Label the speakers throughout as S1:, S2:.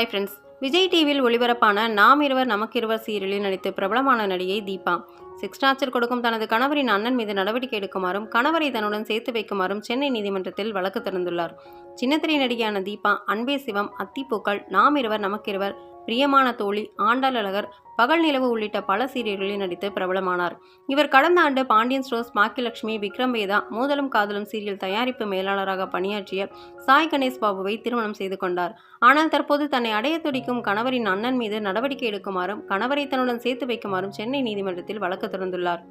S1: Hi friends Vijay டிவியில் ஒளிபரப்பான நாம் இருவர் நமக்கு சீரியலில் நடித்து பிரபலமான நடிகை தீபா. செக்ஸ் டார்ச்சர் கொடுக்கும் தனது கணவரின் அண்ணன் மீது நடவடிக்கை எடுக்குமாறும் கணவரை தன்னுடன் சேர்த்து வைக்குமாறும் சென்னை நீதிமன்றத்தில் வழக்கு திறந்துள்ளார். சின்னத்திரை நடிகையான தீபா அன்பே சிவம் அத்திப்பூக்கள் நாம் இருவர் நமக்கிருவர் பிரியமான தோழி ஆண்டாள் அழகர் பகல் நிலவு உள்ளிட்ட பல சீரியல்களில் நடித்து பிரபலமானார். இவர் கடந்த ஆண்டு பாண்டியன் ஸ்டோர்ஸ் பாக்கியலட்சுமி விக்ரம் வேதா மோதலும் காதலும் சீரியல் தயாரிப்பு மேலாளராக பணியாற்றிய சாய் கணேஷ் பாபுவை திருமணம் செய்து கொண்டார். ஆனால் தற்போது தன்னை அடைய துடிக்கும் கணவரின் அண்ணன் மீது நடவடிக்கை எடுக்குமாறும் கணவரை தன்னுடன் சேர்த்து வைக்குமாறும் சென்னை நீதிமன்றத்தில் வழக்கு திறந்துள்ளார்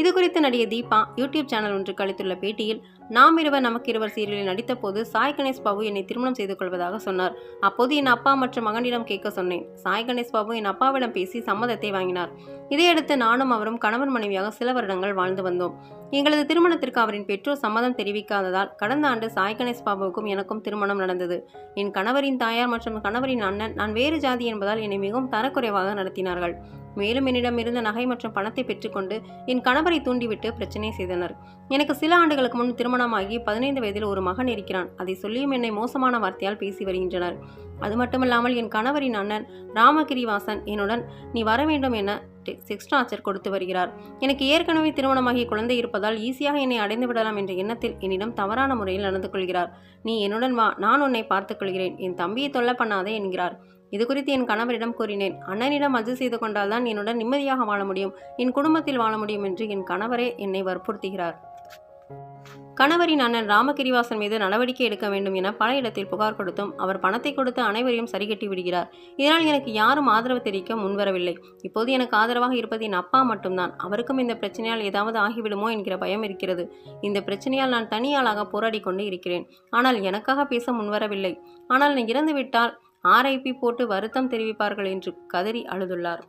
S1: இது குறித்து நடிகை தீபா யூடியூப் சேனல் ஒன்றுக்கு அளித்துள்ள பேட்டியில் நாம் இருவர் நமக்கு இருவர் சீரியலில் நடித்த போது சாய் கணேஷ் பாபு என்னை திருமணம் செய்து கொள்வதாக சொன்னார். அப்போது என் அப்பா மற்றும் மகனிடம் கேட்க சொன்னேன். சாய் கணேஷ் பாபு என் அப்பாவிடம் பேசி சம்மதத்தை வாங்கினார். இதையடுத்து நானும் அவரும் கணவன் மனைவியாக சில வருடங்கள் வாழ்ந்து வந்தோம். எங்களது திருமணத்திற்கு அவரின் பெற்றோர் சம்மதம் தெரிவிக்காததால் கடந்த ஆண்டு சாய் கணேஷ் பாபுவுக்கும் எனக்கும் திருமணம் நடந்தது. என் கணவரின் தாயார் மற்றும் கணவரின் அண்ணன் நான் வேறு ஜாதி என்பதால் என்னை மிகவும் தரக்குறைவாக நடத்தினார்கள். மேலும் என்னிடம் இருந்த நகை மற்றும் பணத்தை பெற்றுக்கொண்டு என் கணவரை தூண்டிவிட்டு பிரச்சனை செய்தனர். எனக்கு சில ஆண்டுகளுக்கு முன் திருமணமாகி பதினைந்து வயதில் ஒரு மகன் இருக்கிறான். அதை சொல்லியும் என்னை மோசமான வார்த்தையால் பேசி வருகின்றனர். அது மட்டுமல்லாமல் என் கணவரின் அண்ணன் ராமகிரிவாசன் என்னுடன் நீ வர வேண்டும் என செக்ஸ் டார்ச்சர் கொடுத்து வருகிறார். எனக்கு ஏற்கனவே திருமணமாகி குழந்தை இருப்பதால் ஈஸியாக என்னை அடைந்து விடலாம் என்ற எண்ணத்தில் என்னிடம் தவறான முறையில் நடந்து கொள்கிறார். நீ என்னுடன் வா. நான் உன்னை பார்த்துக் கொள்கிறேன். என் தம்பியை தொல்லை பண்ணாதே என்கிறார். இது குறித்து என் கணவரிடம் கூறினேன். அண்ணனிடம் அது செய்து கொண்டால்தான் என்னுடன் நிம்மதியாக வாழ முடியும். என் குடும்பத்தில் வாழ முடியும் என்று என் கணவரே என்னை வற்புறுத்துகிறார். கணவரின் அண்ணன் ராமகிரிவாசன் மீது நடவடிக்கை எடுக்க வேண்டும் என பல இடத்தில் புகார் கொடுத்தும் அவர் பணத்தை கொடுத்து அனைவரையும் சரிகட்டி விடுகிறார். இதனால் எனக்கு யாரும் ஆதரவு தெரிவிக்க முன்வரவில்லை. இப்போது எனக்கு ஆதரவாக இருப்பது என் அப்பா மட்டும்தான். அவருக்கும் இந்த பிரச்சனையால் ஏதாவது ஆகிவிடுமோ என்கிற பயம் இருக்கிறது. இந்த பிரச்சனையால் நான் தனியாளாக போராடி கொண்டு இருக்கிறேன். ஆனால் எனக்காக பேச முன்வரவில்லை. ஆனால் நான் இறந்துவிட்டால் ஆர்ஐபி போட்டு வருத்தம் தெரிவிப்பார்கள் என்று கதறி அழுதுள்ளார்.